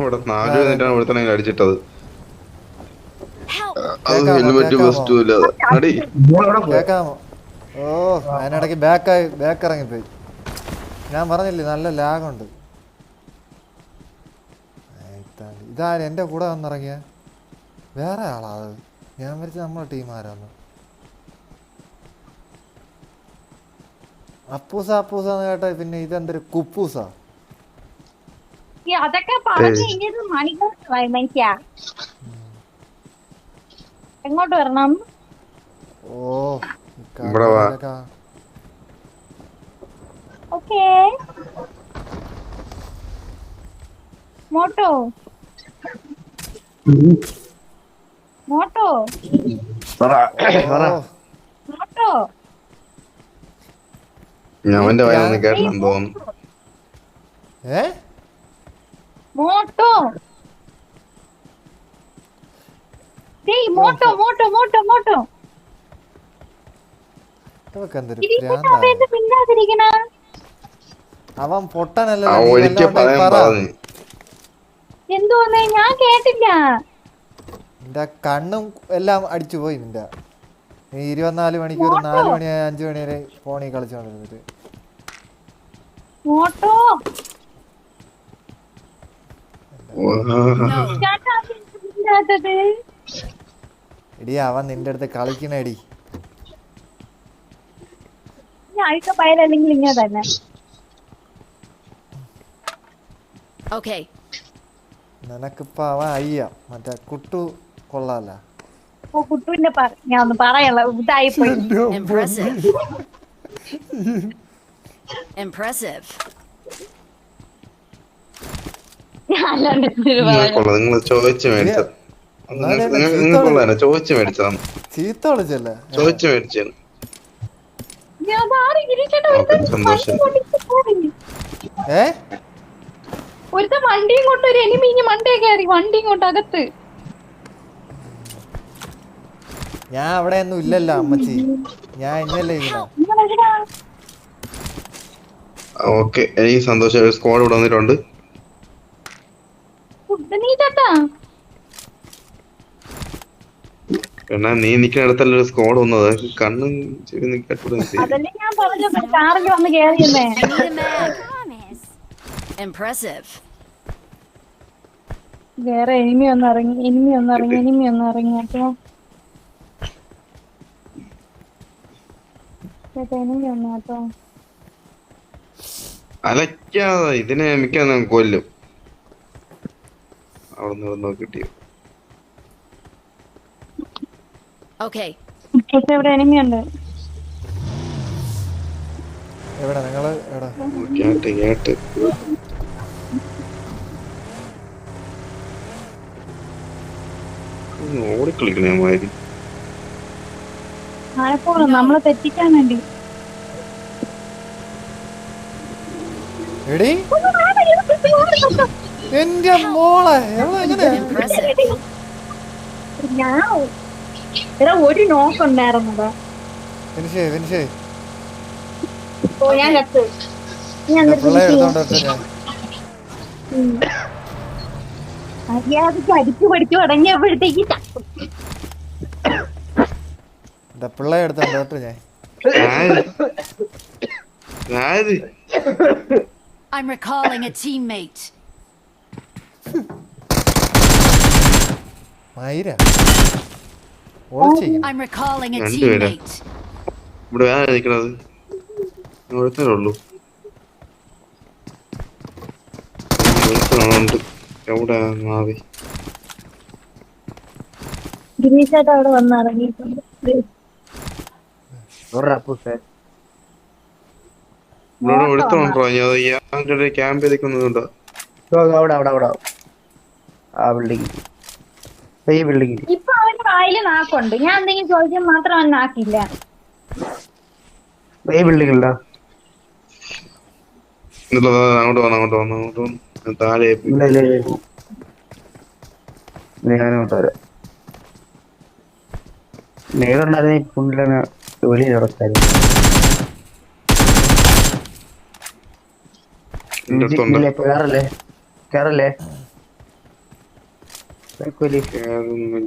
അവിടെ നാല് വന്നിട്ടാണ് ഇവിടെ അടിച്ചിട്ടത്! അത് ഹെൽമെറ്റ് കേക്കാമോ? ബെസ്റ്റ് ഇല്ലാതെ അടി ഓ അതിനിടയ്ക്ക് ബാക്കായി ബാക്ക് ഇറങ്ങിപ്പോയി ഞാൻ പറഞ്ഞില്ലേ നല്ല ലാഗുണ്ട്. ഇതാര് എന്റെ കൂടെ വന്നിറങ്ങിയ? വേറെ ആളാ അത്. ഞാൻ വരച്ച നമ്മളെ ടീം ആരാന്ന്. അപ്പൂസ അപ്പൂസ എന്ന് കേട്ടാ പിന്നെ ഇതെന്തൊരു കുപ്പൂസ? ഈ അതൊക്കെ പറഞ്ഞു കഴിഞ്ഞത് മണിക്കൂർ മനുഷ്യ എങ്ങോട്ട് വരണം? ഓ ഈ ഇവിടെ വാ. ഓക്കേ. മോട്ടോ. മോട്ടോ. മോട്ടോ. ഞാൻ അവന്റെ വയനാട് കേട്ടെന്ന് തോന്നുന്നു. ഏ? മോട്ടോ. ഡേയ് മോട്ടോ മോട്ടോ. മോട്ടോ മോട്ടോ അവൻ പൊട്ടനല്ലോ എന്തോന്ന്? ഞാൻ കേട്ടില്ല. നിന്റെ കണ്ണും എല്ലാം അടിച്ചു പോയി നിന്റെ. നീ ഇരുപത്തിനാല് മണിക്കൂർ നാല് മണി അഞ്ചു മണി വരെ ഫോണിൽ കളിച്ചോണ്ടിരുന്നിട്ട്. എടി അവൻ നിന്റെ അടുത്ത് കളിക്കണേടി. ഞാൻ അഴുക്ക പയലല്ലെങ്കിൽ ഇങ്ങനെ തന്നെ. Okay. നിനക്കിപ്പോ അവൻ അയ്യ. മറ്റേ കുട്ടു കൊള്ളാല ഓ കുട്ടുവിന്റെ ഞാൻ ഒന്ന് പറയല്ല ഇതായി പോയി Impressive. Impressive. നിങ്ങൾ ചോദിച്ചു മേടിച്ചത് നിങ്ങൾ ചോദിച്ചു മേടിച്ചതാണ് ചീത്ത വിളിച്ചല്ലേ മേടിച്ചാണ്. ഏ? ഒരുത്തൻ വണ്ടിയും കൊണ്ട് ഒരു എനിമി ഇനി മണ്ടേ കയറി വണ്ടിയും കൊണ്ട് അകത്ത്. ഞാൻ അവിടെ ഒന്നും ഇല്ലല്ലോ അമ്മച്ചി. ഞാൻ ഇന്നല്ലേ? ഓക്കെ. എനിക്ക് സന്തോഷം. സ്ക്വാഡ് ഇവിടെ വന്നിട്ടുണ്ട്. എന്നാ നീ നിൽക്കുന്ന ഒരു സ്ക്വാഡ് വന്നത്. കണ്ണും ചെവി അതല്ലേ ഞാൻ കാറിൽ വന്ന് കേറിയെന്നേ. വേറെ എനിമി ഒന്ന് ഇറങ്ങി എനിമി ഒന്ന് ഇറങ്ങി എനിമി ഒന്ന് ഇറങ്ങി. എനിമി ഒന്ന് കേട്ടോ. അലക്കാതെ ഇതിനെ മിക്ക കൊല്ലും. അവിടെ വന്നു കിട്ടിയത് ഓക്കേ. പക്ഷെ ഇവിടെ എനിമി ഉണ്ട്. എവിടെ? നിങ്ങൾ എവിടെ? കേട്ട് ഓടിക്കളിക്കണേ മാതിരി. നമ്മളെ തെറ്റിക്കാൻ വേണ്ടി. എടി? എന്റെ മോളെ. ഞാൻ ഒരു ഫിനിഷ് ഓ ഞാൻ കത്ത്. മര്യാദയ്ക്ക് അടിച്ചു പഠിച്ചു തുടങ്ങിയപ്പോഴത്തേക്ക് പിള്ളേ എടുത്തോണ്ട് വരട്ടെ ഞാൻ? I'm recalling a teammate. മൈര ഒളിച്ച് I'm recalling a രണ്ടുപേരാ. ഇവിടെ വേറെ നിൽക്കണത്? ഒരുത്തരേ ഉള്ളൂ. ഒരുത്തനുണ്ട് എവിടെ മാവി ഗിരീഷ് ചേട്ടാ അവിടെ വന്നിറങ്ങിയിട്ടുണ്ട് ഒരുത്തനുണ്ടോ ഇയാളുടെ ക്യാമ്പ് എടുക്കുന്നുണ്ടോ അവിടെ അവിടെ അവിടെ. ആ ബിൽഡിംഗ് ഈ ബിൽഡിംഗ് ഇപ്പൊ അവന്റെ വായിൽ നാക്കുണ്ട്. ഞാൻ എന്തെങ്കിലും ചോദിച്ചാൽ മാത്രം അവൻ നാക്കില്ല. ഈ ബിൽഡിംഗ് ഉണ്ടോ അങ്ങോട്ട് വന്നു അങ്ങോട്ട് വന്നു അങ്ങോട്ട് വന്നു താഴെ. ഞാനോട്ട് വരാം. നേരുണ്ടായിരുന്നെ പുള്ളിനെ വെളിയിൽ നടത്തായിരുന്നു ഇല്ല, കേറല്ലേ? കേറല്ലേ?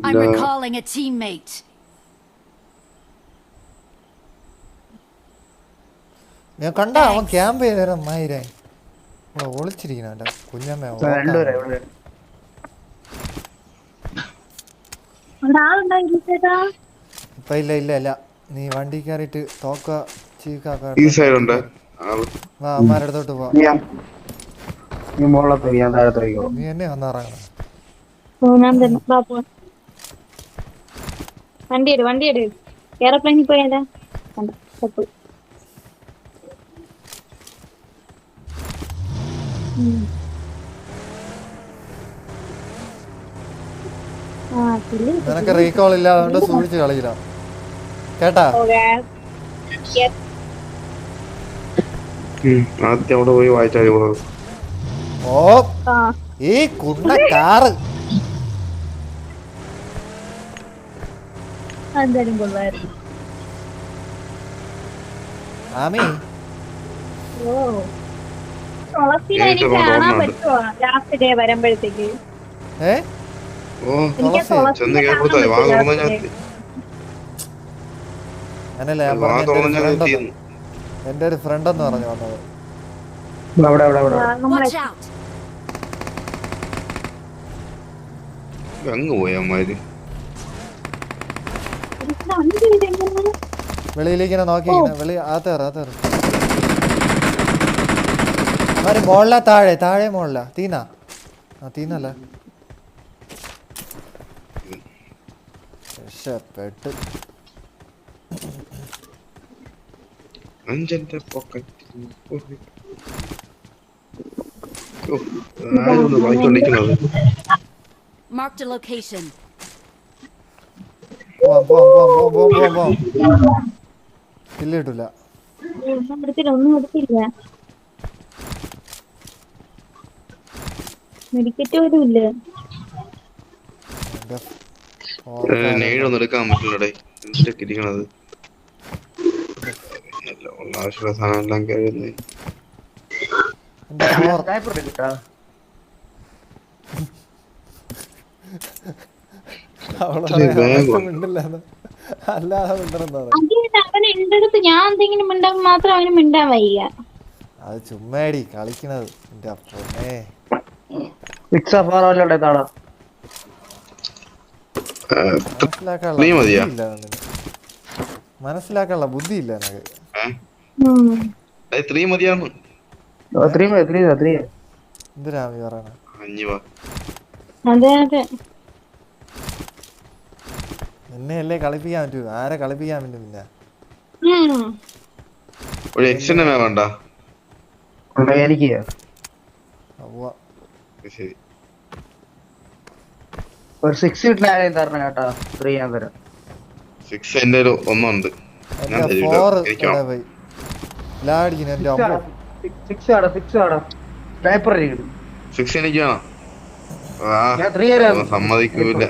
I'm recalling a teammate. ഞാൻ കണ്ട അവൻ ക്യാമ്പ് ചെയ്തേരം മായിരേ. ഇവിടെ ഒളിച്ചിരിക്കണ എന്റെ കുഞ്ഞമ്മ ഇപ്പൊ ഇല്ല ഇല്ല ഇല്ല. നീ വണ്ടി കയറിയിട്ട് തോക്ക ചീക്കാക്ക അമ്മാരുടെ അടുത്തോട്ട് പോ ഞാൻ നീ എന്നെ വന്നിറങ്ങണം ഞാൻ തന്നെ. വാ പോവാം വണ്ടി എടു വണ്ടി എടു എയർപ്ലെയിനിൽ പോയാലോ കണ്ട പുള്ളി നിനക്ക് റീകോൾ ഇല്ലാതെ സൂക്ഷിച്ച് കളിയില്ല. കേട്ടാ. ആദ്യം അവിടെ പോയി വായിച്ചാൽ ഓ ഈ കുണ്ട കാറ്. ആമി? ഓ. തുളസിനെ എനിക്ക് നേരിട്ട് കാണാൻ പറ്റുമോ ലാസ്റ്റ് ഡേ വരുമ്പോഴത്തേക്ക്. ഏ? ഓ എനിക്ക് തുളസി, തുളസിനെ ചെന്ന് വാ പറ്റുമോ തുറന്നു ഞാൻ day? അങ്ങനല്ലേ ഞാൻ വാ പറഞ്ഞ തുറന്ന് ഞാൻ എന്റെ എത്തിയെന്ന്. എന്റെ ഒരു ഫ്രണ്ട് എന്ന് പറഞ്ഞു വന്നത്. അവിടെ അവിടെ അവിടെ ആ, നമ്മളെ Watch out! അങ്ങ് പോയി അമ്മാര് ഇതിന് അഞ്ച് മിനിറ്റ് എങ്ങനെ? വെളിയിലേക്ക് ഇങ്ങനെ നോക്കി വെളി അകത്തേറ അകത്തേറ അവർ മോളില താഴെ താഴെ മോളില തീന ആ തീനല്ല രക്ഷപ്പെട്ട്. അഞ്ചെന്റെ പോക്കറ്റിൽ Marked a location. പോവാം പോവാം പോവാം പോവാം പോവാം പോവാം പോവാം. കില്ല് കിട്ടൂല. ഒന്നും എടുത്തില്ല ഒന്നും എടുത്തില്ല. മെഡിക്കറ്റ് പോലും ഇല്ല. എന്റെ നേഴൊന്നും എടുക്കാൻ പറ്റില്ലടേ. എന്തിട്ടൊക്കെ ഇരിക്കണത് എല്ലാം ഉള്ള ആവശ്യമുള്ള സാധനം എല്ലാം ഫോർ സ്നൈപ്പർ കിട്ടാ അല്ലാതെ ഞാൻ എന്തെങ്കിലും മാത്രം അവന് മിണ്ടാൻ വയ്യ. അത് ചുമ്മാടി കളിക്കണത്. മനസ്സിലാക്കാനുള്ള ബുദ്ധി ഇല്ല എനിക്ക് ത്രീ പറയണ? വാ. അതെ അതെ. എന്നെ അല്ലേ കളിപ്പിക്കാൻ പറ്റൂ? ആരെ കളിപ്പിക്കാൻ പറ്റും പിന്നെ. ഒരു എക്സ്റ്റൻഡ് വേണ്ട എനിക്ക്. അവ്വ. ശരി. ഒരു സിക്സ് കിട്ടില്ല ആരെയും തരണം കേട്ടോ. ഞാൻ തരാം. സിക്സ് എന്റെ ഒരു ഒന്നുണ്ട്. ഞാൻ എന്റെ തരില്ല. ഫോർ എനിക്ക് വേണം. പോയി? ലാടിക്കുന്നു എന്റെ അമ്മ. സിക്സ് ആടാ സിക്സ് ആടാ സ്നൈപ്പർ ഇരിക്കുന്നു. സിക്സ് എനിക്ക് വേണം. ആ ഞാൻ ത്രീ തരാം. സമ്മതിക്കൂല.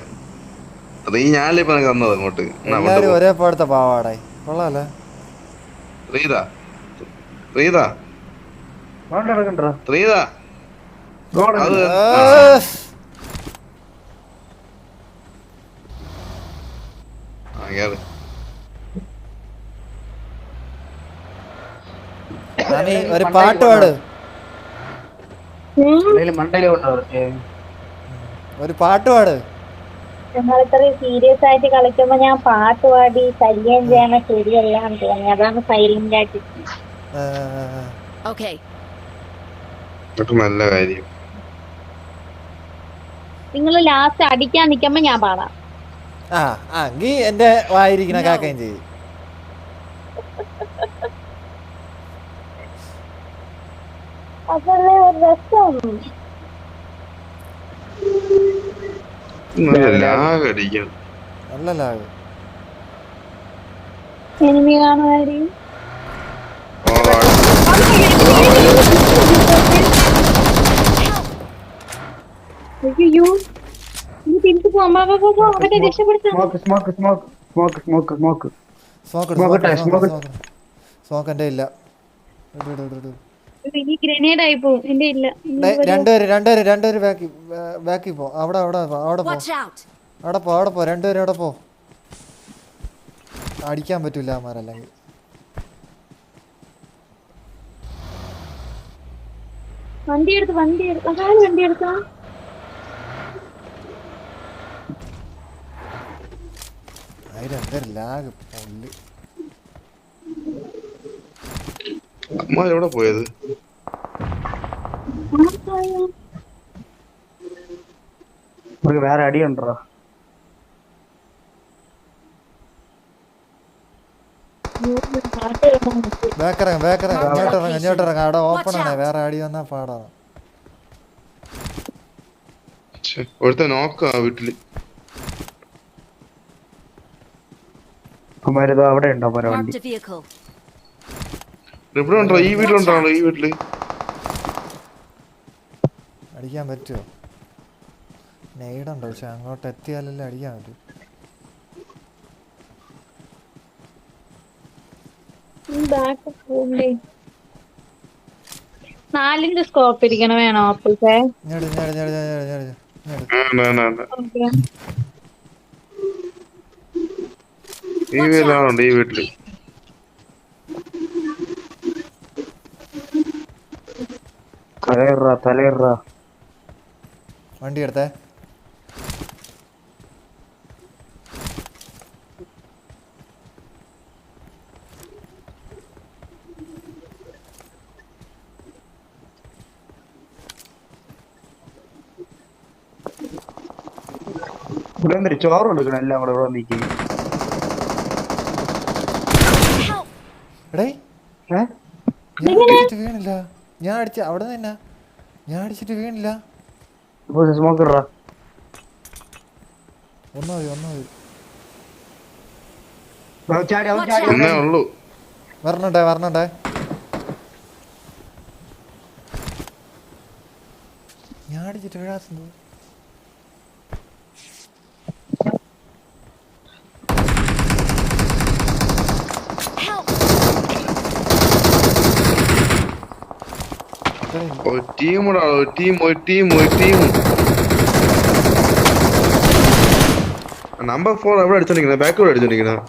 ത്രീ ഞാനല്ലേ ഇപ്പൊ നിനക്ക് തന്നത് അങ്ങോട്ട്. എന്നാ അങ്ങോട്ട് എല്ലാരും പോ. ഒരേ പോലത്തെ പാവാടായി കൊള്ളാല്ലേ അത് ഏഹ്. ആ, കേറ്. ആമി, ഒരു പാട്ട് പാട്. മണ്ടയിൽ ഒരു പാട്ട് പാട്. നമ്മളിത്രയും സീരിയസ് ആയിട്ട് കളിക്കുമ്പോ ഞാൻ പാട്ട് പാടി ശല്യം ചെയ്യണ ശരിയല്ല എന്ന് തോന്നി. അതാണ് സൈലന്റ് ആയിട്ട്. അതൊക്കെ നല്ല കാര്യം. നിങ്ങൾ ലാസ്റ്റ് അടിക്കാൻ നിക്കുമ്പോ ഞാൻ പാടാം. ആ ആ നീ എന്റെ വായിരിക്കണ കാക്കയും ചെയ്യും. അതല്ലേ ഒരു രസം. നല്ല ലാഗ് അടിക്കാം നല്ല ലാഗ് എനിമി കാണുമായിരിക്കും അയ്യോ ഇനി തിരിച്ചു പോവാം അവരെ രക്ഷപ്പെടുത്താം smoke smoke smoke smoke smoke smoke smoke Smoke ഇട്ടെ, smoke സ്മോക്ക് എന്റെ ഇല്ല ഈ ഗ്രനേഡ് ആയി എന്റെ ഇല്ല. ഡേ, രണ്ടുപേര് രണ്ടുപേര് രണ്ടുപേര് ബാക്കി ബാക്കി പോ. അവിടെ അവിടെ അവിടെ പോ! അവിടെ പോ അവിടെ പോ രണ്ടുപേരും അവിടെ പോ. അടിക്കാൻ പറ്റൂല അവന്മാരല്ലെങ്കിൽ വണ്ടി എടുത്ത് വണ്ടി എടുത്ത് വണ്ടി എടുത്താ ലാഗ് പൊള്ളി. അമ്മ എവിടെ പോയത്? വേറെ അടിയുണ്ടോ? ബാക്കിറങ്ങ ബാക്കിറങ്ങ ഇങ്ങോട്ട് ഇറങ്ങ ഇങ്ങോട്ട് ഇറങ്ങ. അവിടെ ഓപ്പൺ ആണ്. വേറെ അടി വന്നാ പാടാണ് ഛെ, ഒരുത്തൻ നോക്കാ വീട്ടിൽ. അവിടെ ഉണ്ടോ വണ്ടി. ഇവിടെ ഉണ്ടോ? ഈ വീട്ടിലുണ്ടോ ഈ വീട്ടിൽ? അടിക്കാൻ പറ്റുമോ നെയ്ഡുണ്ടോ പക്ഷെ അങ്ങോട്ട് എത്തിയാലല്ലേ അടിക്കാൻ പറ്റൂ. നാലിന്റെ സ്കോപ്പ് ഇരിക്കണം വേണോ. ഈ ഈ വീട്ടിൽ. തലയിറ തലയിറ വണ്ടി എടുത്തേ. ഇവിടെ എന്തൊരു ചോറ് കൊടുക്കണം എല്ലാം കൂടെ ഇവിടെ അടിച്ചിട്ട് വീണില്ല. ഞാൻ അടിച്ച അവിടെ തന്നെ ഞാൻ അടിച്ചിട്ട് വീണില്ല. ഒന്നോ മതി ഒന്നാ ഞാൻ അടിച്ചിട്ട് വീഴാത്തുണ്ടോ ഒരു ടീം കൂടെ ഒരു ടീം ഒരു ടീം ഒരു ടീം നമ്പർ ഫോർ എവിടെ അടിച്ചോണ്ടിരിക്കുന്നത് ബാക്കോട് അടിച്ചോണ്ടിരിക്കുന്നത്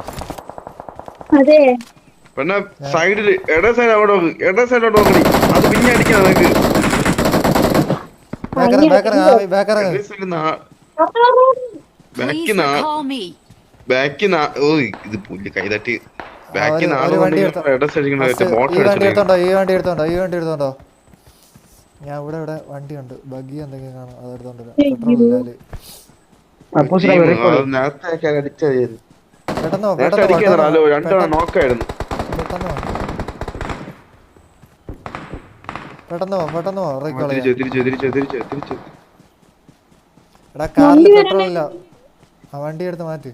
അതെ. പിന്നെ സൈഡിൽ ഇട സൈഡ് അവിടെ നോക്ക് ഇട സൈഡോട്ട് നോക്കണി അത് പിന്നെ അടിക്കണം നിനക്ക്. ബാക്കിന്ന് ബാക്കി. ബാക്കി ഓ ഇത് പുല്ല് കൈതട്ടി ബാക്കി നാളെ ഒരു വണ്ടി എടുത്തോ. ഇട സൈഡ് ഫസ്റ്റ് ബോട്ട് ഈ വണ്ടി എടുത്തോണ്ടോ ഈ വണ്ടി എടുത്തോണ്ടോ ഈ വണ്ടി എടുത്തോണ്ടോ? ഞാൻ ഇവിടെ ഇവിടെ വണ്ടിയുണ്ട് ബഗ്ഗി എന്തെങ്കിലും കാണും? അത് എടുത്തോണ്ട് വരാം. പെട്രോൾ ഇല്ലാൽ അപ്പൂസിനെ ടീം, വെറിക്കോളി അത് നേരത്തെ ഒക്കെ അടിച്ചത് പെട്ടെന്ന് പോ, പെട്ടെന്ന് പോ, എടാ കാറിൽ പെട്രോൾ ഇല്ല. ആ വണ്ടി എടുത്ത് മാറ്റി.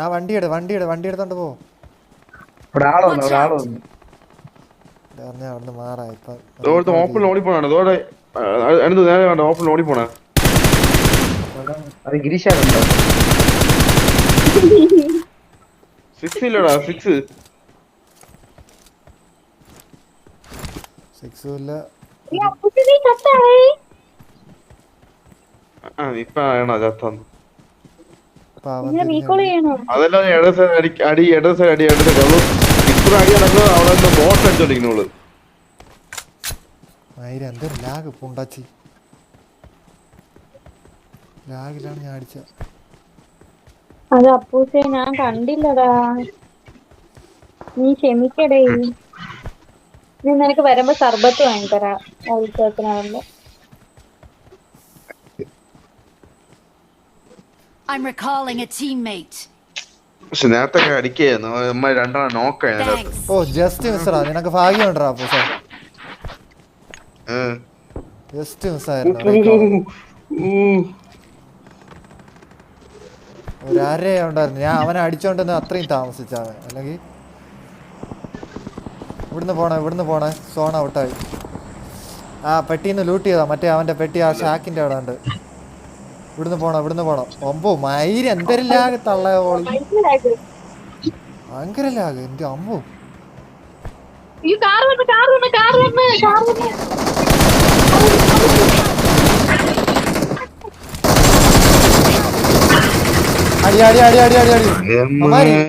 ആ വണ്ടി എടു വണ്ടി എടു വണ്ടി എടുത്തോണ്ട് പോ. ഇവിടെ ആൾ വന്നു ഇവിടെ ആൾ വന്നു പറഞ്ഞ അവിടുന്ന് മാറാ. ഇപ്പൊ ഓപ്പൺ പോണാണ് ഇതോടെ അടുത്ത് നേരെ വേണ്ട ഓപ്പൺ ഓടിപ്പോണേ. അത് ഗിരീഷാണുണ്ടോ സിക്സ് ഇല്ലടാ സിക്സ് സിക്സ് ഇല്ല. അതെല്ലാം ഇട സൈഡ് അടി അടി ഇട സൈഡ് അടി ഇട സൈഡ് അവൾ ഇത്ര അടി നടക്കുന്നത് അവിടെ നിന്ന് ബോട്ട് അടിച്ചോണ്ടിരിക്കുന്നോൾ മയിര് എന്തൊരു ലാഗ് പുണ്ടാച്ചി. ലാഗിലാണ് ഞാൻ അടിച്ച. അത് അപ്പൂസേ ഞാൻ കണ്ടില്ലടാ. നീ ക്ഷമിക്കടേ. നീ നിനക്ക് വരുമ്പോ സർബത്ത് വാങ്ങിത്തരാം. I'm recalling a teammate. പക്ഷെ നേരത്തെ അടിക്കായിരുന്നു. അമ്മ രണ്ടെണ്ണം നോക്കായിരുന്നു ഓ ജസ്റ്റ് മിസ്സറാ നിനക്ക് ഭാഗ്യം ഉണ്ടോ പൂസ ജസ്റ്റ് മിസ്സായിരുന്നു ഒരു അര ഉണ്ടായിരുന്നു. ഞാൻ അവനെ അടിച്ചോണ്ടെന്ന് അത്രയും താമസിച്ചാണ്. അല്ലെങ്കിൽ ഇവിടുന്ന് പോണേ ഇവിടുന്ന് പോണേ. സോൺ ഔട്ടായി ആ പെട്ടിന്ന് ലൂട്ട് ചെയ്താ? മറ്റേ അവന്റെ പെട്ടി ആ ഷാക്കിന്റെ അവിടെ ഉണ്ട്. ഇവിടുന്ന് പോണം ഇവിടുന്ന് പോണം. ഒമ്പോ മയിര് എന്തരല്ലാകെ ലാഗ് തള്ള ഓളി? ഭയങ്കര ലാഗ് എന്റെ അമ്മോ. വന്ന് അടി അടി അടി അടി അടി അടി.